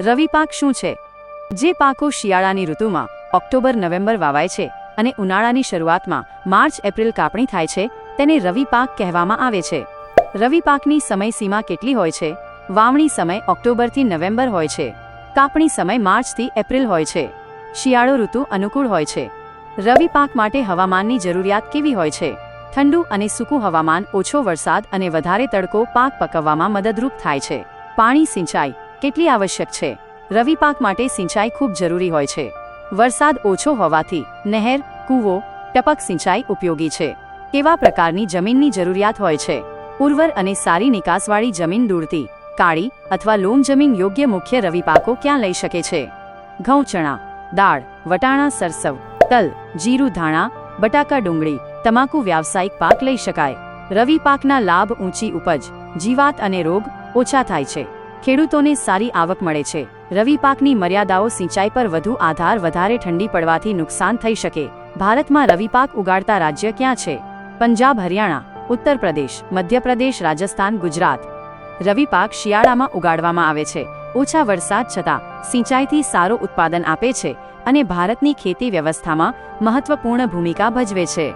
રવિ પાક શું છે? જે પાકો શિયાળાની ઋતુમાં ઓક્ટોબર, નવેમ્બર વાવાય છે અને ઉનાળાની શરૂઆતમાં માર્ચ, એપ્રિલ કાપણી થાય છે, તેને રવિ પાક કહેવામાં આવે છે. રવિ પાકની સમયસીમા કેટલી હોય છે? વાવણી સમય ઓક્ટોબરથી નવેમ્બર હોય છે. કાપણી સમય માર્ચથી એપ્રિલ હોય છે. શિયાળો ઋતુ અનુકૂળ હોય છે. રવિ પાક માટે હવામાનની જરૂરિયાત કેવી હોય છે? ઠંડુ અને સૂકું હવામાન, ઓછો વરસાદ અને વધારે તડકો પાક પકવવામાં મદદરૂપ થાય છે. પાણી સિંચાઈ કેટલી આવશ્યક છે? રવિ પાક માટે સિંચાઈ ખૂબ જરૂરી હોય છે. વરસાદ ઓછો હોવાથી નહેર, કૂવો, ટપક સિંચાઈ ઉપયોગી છે. કેવા પ્રકારની જમીનની જરૂરિયાત હોય છે? ઉર્વર અને સારી નિકાસવાળી જમીન દૂરતી, કાળી અથવા લોમ જમીન યોગ્ય મુખ્ય રવિ પાકો ક્યાં લઈ શકે છે? ઘઉં, ચણા, દાળ, વટાણા, સરસવ, તલ, જીરું, ધાણા, બટાકા, ડુંગળી, તમાકુ વ્યાવસાયિક પાક લઈ શકાય. રવિ પાકના લાભ ઊંચી ઉપજ, જીવાત અને રોગ ઓછા થાય છે. ખેડૂતોને સારી આવક મળે છે. રવિ પાકની મર્યાદાઓ સિંચાઈ પર વધુ આધાર વધારે ઠંડી પડવાથી નુકસાન થઈ શકે. ભારતમાં રવિ પાક ઉગાડતા રાજ્ય ક્યાં છે? પંજાબ, હરિયાણા, ઉત્તર પ્રદેશ, મધ્યપ્રદેશ, રાજસ્થાન, ગુજરાત. રવિ પાક શિયાળામાં ઉગાડવામાં આવે છે. ઓછા વરસાદ છતાં સિંચાઈથી સારું ઉત્પાદન આપે છે અને ભારતની ખેતી વ્યવસ્થામાં મહત્વપૂર્ણ ભૂમિકા ભજવે છે.